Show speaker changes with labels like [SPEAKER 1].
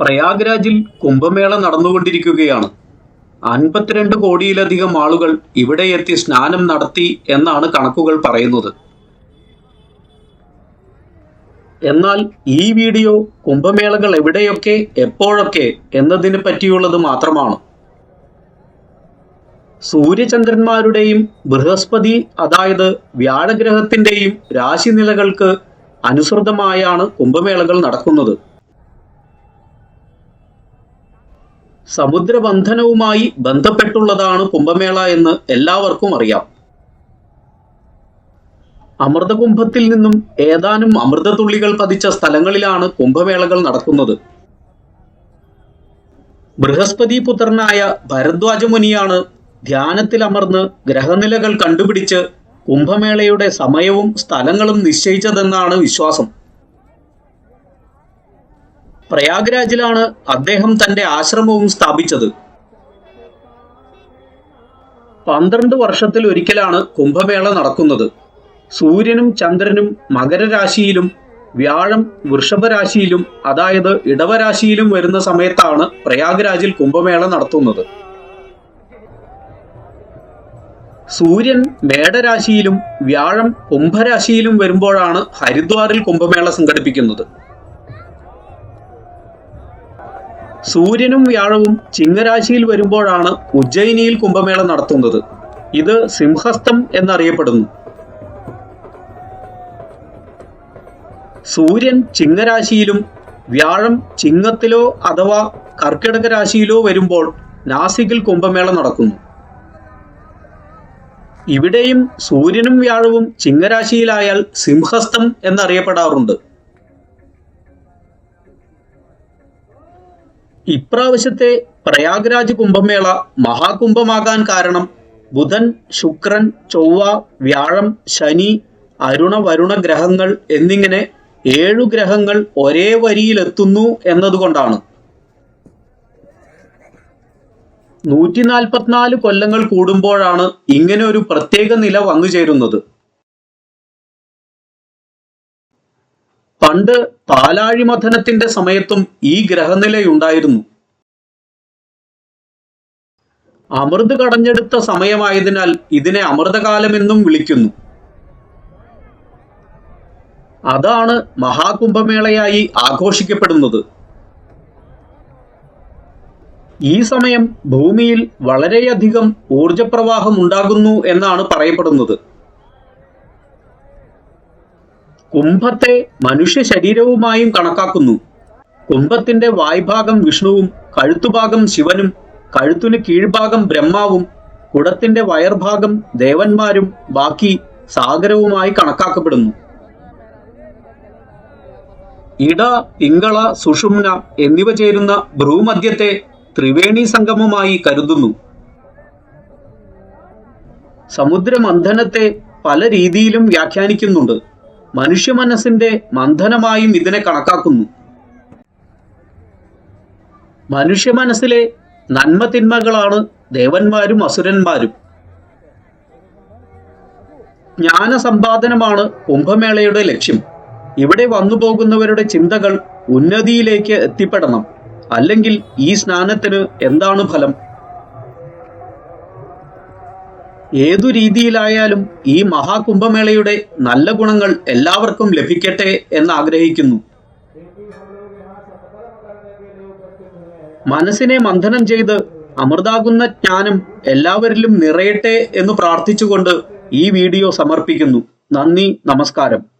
[SPEAKER 1] പ്രയാഗ്രാജിൽ കുംഭമേള നടന്നുകൊണ്ടിരിക്കുകയാണ്. അൻപത്തിരണ്ട് കോടിയിലധികം ആളുകൾ ഇവിടെ എത്തി സ്നാനം നടത്തി എന്നാണ് കണക്കുകൾ പറയുന്നത്. എന്നാൽ ഈ വീഡിയോ കുംഭമേളകൾ എവിടെയൊക്കെ എപ്പോഴൊക്കെ എന്നതിനെ പറ്റിയുള്ളത് മാത്രമാണ്. സൂര്യചന്ദ്രന്മാരുടെയും ബൃഹസ്പതി അതായത് വ്യാഴഗ്രഹത്തിന്റെയും രാശിനിലകൾക്ക് അനുസൃതമായാണ് കുംഭമേളകൾ നടക്കുന്നത്. സമുദ്രബന്ധനവുമായി ബന്ധപ്പെട്ടുള്ളതാണ് കുംഭമേള എന്ന് എല്ലാവർക്കും അറിയാം. അമൃതകുംഭത്തിൽ നിന്നും ഏതാനും അമൃതതുള്ളികൾ പതിച്ച സ്ഥലങ്ങളിലാണ് കുംഭമേളകൾ നടക്കുന്നത്. ബൃഹസ്പതി പുത്രനായ ഭരദ്വാജ മുനിയാണ് ധ്യാനത്തിലമർന്ന് ഗ്രഹനിലകൾ കണ്ടുപിടിച്ച് കുംഭമേളയുടെ സമയവും സ്ഥലങ്ങളും നിശ്ചയിച്ചതെന്നാണ് വിശ്വാസം. പ്രയാഗ്രാജിലാണ് അദ്ദേഹം തന്റെ ആശ്രമവും സ്ഥാപിച്ചത്. പന്ത്രണ്ട് വർഷത്തിൽ ഒരിക്കലാണ് കുംഭമേള നടക്കുന്നത്. സൂര്യനും ചന്ദ്രനും മകരരാശിയിലും വ്യാഴം വൃഷഭരാശിയിലും അതായത് ഇടവരാശിയിലും വരുന്ന സമയത്താണ് പ്രയാഗ്രാജിൽ കുംഭമേള നടത്തുന്നത്. സൂര്യൻ മേടരാശിയിലും വ്യാഴം കുംഭരാശിയിലും വരുമ്പോഴാണ് ഹരിദ്വാറിൽ കുംഭമേള സംഘടിപ്പിക്കുന്നത്. സൂര്യനും വ്യാഴവും ചിങ്ങരാശിയിൽ വരുമ്പോഴാണ് ഉജ്ജയിനിയിൽ കുംഭമേള നടത്തുന്നത്. ഇത് സിംഹസ്തം എന്നറിയപ്പെടുന്നു. സൂര്യൻ ചിങ്ങരാശിയിലും വ്യാഴം ചിങ്ങത്തിലോ അഥവാ കർക്കിടക രാശിയിലോ വരുമ്പോൾ നാസികിൽ കുംഭമേള നടക്കുന്നു. ഇവിടെയും സൂര്യനും വ്യാഴവും ചിങ്ങരാശിയിലായാൽ സിംഹസ്തം എന്നറിയപ്പെടാറുണ്ട്. ഇപ്രാവശ്യത്തെ പ്രയാഗ്രാജ് കുംഭമേള മഹാകുംഭമാകാൻ കാരണം ബുധൻ ശുക്രൻ ചൊവ്വ വ്യാഴം ശനി അരുണ വരുണ ഗ്രഹങ്ങൾ എന്നിങ്ങനെ ഏഴു ഗ്രഹങ്ങൾ ഒരേ വരിയിലെത്തുന്നു എന്നതുകൊണ്ടാണ്. നൂറ്റി നാൽപ്പത്തിനാല് കൊല്ലങ്ങൾ കൂടുമ്പോഴാണ് ഇങ്ങനെ ഒരു പ്രത്യേക നില വന്നു ചേരുന്നത് പണ്ട് പാലാഴിമഥനത്തിന്റെ സമയത്തും ഈ ഗ്രഹനിലയുണ്ടായിരുന്നു. അമൃത് കടഞ്ഞെടുത്ത സമയമായതിനാൽ ഇതിനെ അമൃതകാലമെന്നും വിളിക്കുന്നു. അതാണ് മഹാകുംഭമേളയായി ആഘോഷിക്കപ്പെടുന്നത്. ഈ സമയം ഭൂമിയിൽ വളരെയധികം ഊർജപ്രവാഹം ഉണ്ടാകുന്നു എന്നാണ് പറയപ്പെടുന്നത്. കുംഭത്തെ മനുഷ്യ ശരീരവുമായും കണക്കാക്കുന്നു. കുംഭത്തിന്റെ വായ്ഭാഗം വിഷ്ണുവും കഴുത്തുഭാഗം ശിവനും കഴുത്തിനു കീഴ്ഭാഗം ബ്രഹ്മാവും കുടത്തിന്റെ വയർഭാഗം ദേവന്മാരും ബാക്കി സാഗരവുമായി കണക്കാക്കപ്പെടുന്നു. ഇട തിങ്കള സുഷുമ്ന എന്നിവ ചേരുന്ന ഭ്രൂമധ്യത്തെ ത്രിവേണി സംഗമമായി കരുതുന്നു. സമുദ്രമന്ധനത്തെ പല രീതിയിലും വ്യാഖ്യാനിക്കുന്നുണ്ട്. മനുഷ്യ മനസ്സിന്റെ മന്ധനമായും ഇതിനെ കണക്കാക്കുന്നു. മനുഷ്യ മനസ്സിലെ നന്മ തിന്മകളാണ് ദേവന്മാരും അസുരന്മാരും. ജ്ഞാന സമ്പാദനമാണ് കുംഭമേളയുടെ ലക്ഷ്യം. ഇവിടെ വന്നു പോകുന്നവരുടെ ചിന്തകൾ ഉന്നതിയിലേക്ക് എത്തിപ്പെടണം. അല്ലെങ്കിൽ ഈ സ്നാനത്തിന് എന്താണ് ഫലം? ഏതു രീതിയിലായാലും ഈ മഹാകുംഭമേളയുടെ നല്ല ഗുണങ്ങൾ എല്ലാവർക്കും ലഭിക്കട്ടെ എന്ന് ആഗ്രഹിക്കുന്നു മനസ്സിനെ മന്ഥനം ചെയ്ത് അമൃതാകുന്ന ജ്ഞാനം എല്ലാവരിലും നിറയട്ടെ എന്ന് പ്രാർത്ഥിച്ചുകൊണ്ട് ഈ വീഡിയോ സമർപ്പിക്കുന്നു. നന്ദി നമസ്കാരം.